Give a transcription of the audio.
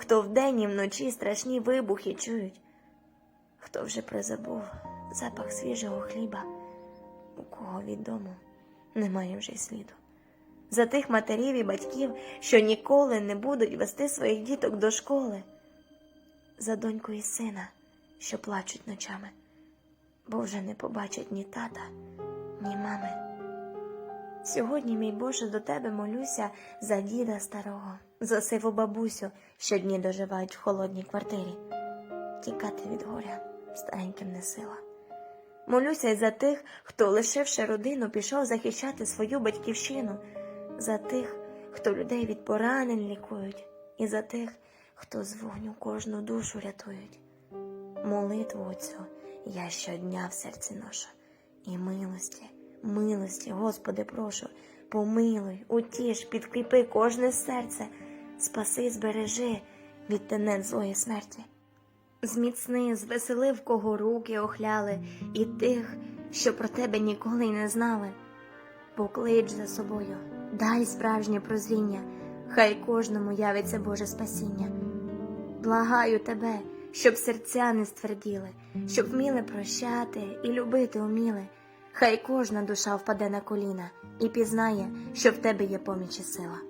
хто вдень і вночі страшні вибухи чують, хто вже призабув запах свіжого хліба, у кого від дому немає вже сліду. За тих матерів і батьків, що ніколи не будуть вести своїх діток до школи, за доньку і сина, що плачуть ночами, бо вже не побачать ні тата, ні мами. Сьогодні, мій Боже, до тебе молюся за діда старого, за сиву бабусю, що дні доживають в холодній квартирі. Тікати від горя стареньким не сила. Молюся й за тих, хто, лишивши родину, пішов захищати свою батьківщину, за тих, хто людей від поранень лікують, і за тих, хто з вогню кожну душу рятують. Молитву оцю я щодня в серці ношу, і милості, милості, Господи, прошу, помилуй, утіш, підкріпи кожне серце, спаси, збережи від тенет злої смерті. Зміцни, звеселив, кого руки охляли, і тих, що про тебе ніколи й не знали. Поклич за собою, дай справжнє прозріння, хай кожному явиться Боже спасіння. Благаю тебе, щоб серця не стверділи, щоб вміли прощати і любити уміли. Хай кожна душа впаде на коліна і пізнає, що в тебе є поміч і сила.